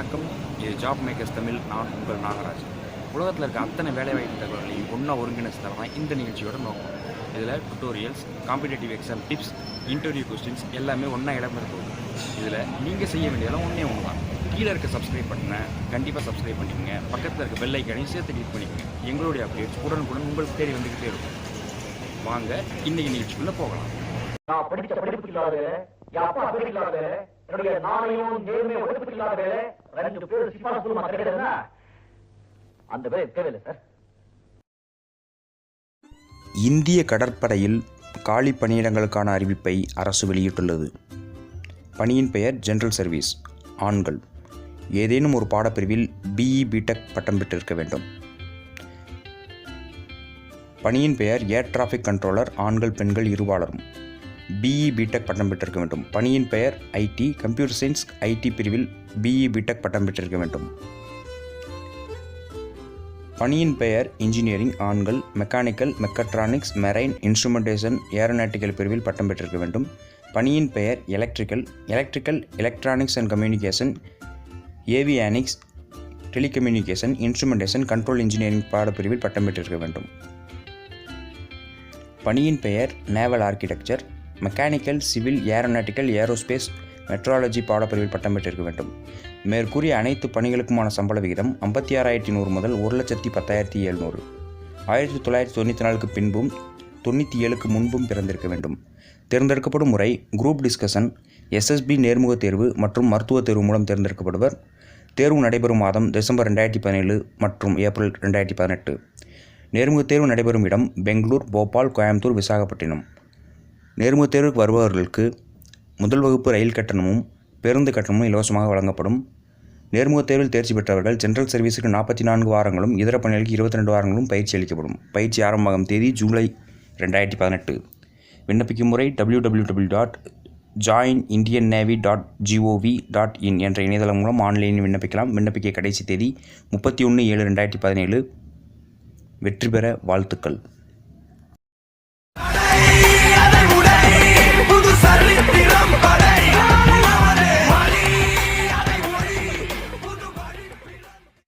வணக்கம். இது job makers Tamil நான் உங்கள் நாகராஜ் உலகத்தில் இருக்க அத்தனை வேலைவாய்ப்பு தகவல்களையும் ஒன்றா ஒருங்கிணைச்சு தரதான் இந்த நிகழ்ச்சியோட நோக்கம். இதில் tutorials competitive exam tips interview questions எல்லாமே ஒன்றா இடம் இருக்கும் இதில் நீங்கள் செய்ய வேண்டியதெல்லாம் ஒன்றே ஒன்று தான் கீழே இருக்க சப்ஸ்கிரைப் பட்டனை கண்டிப்பாக சப்ஸ்கிரைப் பண்ணிக்கங்க. பக்கத்தில் இருக்க பெல் ஐக்கானையும் சேர்த்து கிளிக் பண்ணிக்கங்க. எங்களுடைய அப்டேட்ஸ் உடனுக்குடன் உங்களுக்கு தேடி வந்துக்கிட்டே இருக்கும். வாங்க இன்னைக்கு நிகழ்ச்சிக்குள்ளே போகலாம். நான் படிச்ச படிப்பு இல்லாத என் அப்பா இல்லாத என்னுடைய நாணயம் நேர்மை உழைப்புக்கு இல்லாத வேலை ரெண்டு பேர் சிப்பான சொல்லுமா அந்த வேலை தேவையில்லை சார். இந்திய கடற்படையில் காலி பணியிடங்களுக்கான அறிவிப்பை அரசு வெளியிட்டுள்ளது. பணியின் பெயர் ஜெனரல் சர்வீஸ் ஆண்கள். ஏதேனும் ஒரு பாடப்பிரிவில் பிஇ பிடெக் பட்டம் பெற்றிருக்க வேண்டும். பணியின் பெயர் ஏர் டிராஃபிக் கண்ட்ரோலர் ஆண்கள் பெண்கள் இருபாலரும். பிஇ பிடெக் பட்டம் பெற்றிருக்க வேண்டும். பணியின் பெயர் ஐடி கம்ப்யூட்டர் சயின்ஸ் ஐடி பிரிவில் பிஇ பிடெக் பட்டம் பெற்றிருக்க வேண்டும். பணியின் பெயர் இன்ஜினியரிங் ஆண்கள் mechanical mechatronics marine instrumentation aeronautical பிரிவில் பட்டம் பெற்றிருக்க வேண்டும். பணியின் பெயர் electrical electrical electronics and communication avionics telecommunication instrumentation control engineering பாடப்பிரிவில் பட்டம் பெற்றிருக்க வேண்டும். பணியின் பெயர் naval architecture mechanical civil aeronautical aerospace metrology பாடப்பிரிவில் பட்டம் பெற்றிருக்க வேண்டும். மேற்கூறிய அனைத்து பணிகளுக்குமான சம்பள விகிதம் ஐம்பத்தி ஆறாயிரத்தி நூறு முதல் ஒரு லட்சத்தி பத்தாயிரத்தி எழுநூறு. ஆயிரத்தி தொள்ளாயிரத்தி தொண்ணூற்றி நாலுக்கு பின்பும் தொண்ணூற்றி ஏழுக்கு முன்பும் பிறந்திருக்க வேண்டும். தேர்ந்தெடுக்கப்படும் முறை குரூப் டிஸ்கஷன் எஸ்எஸ்பி நேர்முக தேர்வு மற்றும் மருத்துவ தேர்வு மூலம் தேர்ந்தெடுக்கப்படுவர். தேர்வு நடைபெறும் மாதம் டிசம்பர் ரெண்டாயிரத்தி பதினேழு மற்றும் ஏப்ரல் ரெண்டாயிரத்தி பதினெட்டு. நேர்முக தேர்வு நடைபெறும் இடம் பெங்களூர் போபால் கோயம்புத்தூர் விசாகப்பட்டினம். நேர்முகத் தேர்வுக்கு வருபவர்களுக்கு முதல் வகுப்பு ரயில் கட்டணமும் பேருந்து கட்டணமும் இலவசமாக வழங்கப்படும். நேர்முகத் தேர்வில் தேர்ச்சி பெற்றவர்கள் ஜென்ரல் சர்வீஸுக்கு நாற்பத்தி நான்கு வாரங்களும் இதர பணிகளுக்கு இருபத்தி ரெண்டு வாரங்களும் பயிற்சி அளிக்கப்படும். பயிற்சி ஆரம்பமாகும் தேதி ஜூலை ரெண்டாயிரத்தி பதினெட்டு. விண்ணப்பிக்கும் முறை W W W dot join Indian Navy dot GOV dot in என்ற இணையதளம் மூலம் ஆன்லைனில் விண்ணப்பிக்கலாம். விண்ணப்பிக்க கடைசி தேதி முப்பத்தி ஒன்று ஏழு ரெண்டாயிரத்தி பதினேழு. வெற்றி பெற வாழ்த்துக்கள்.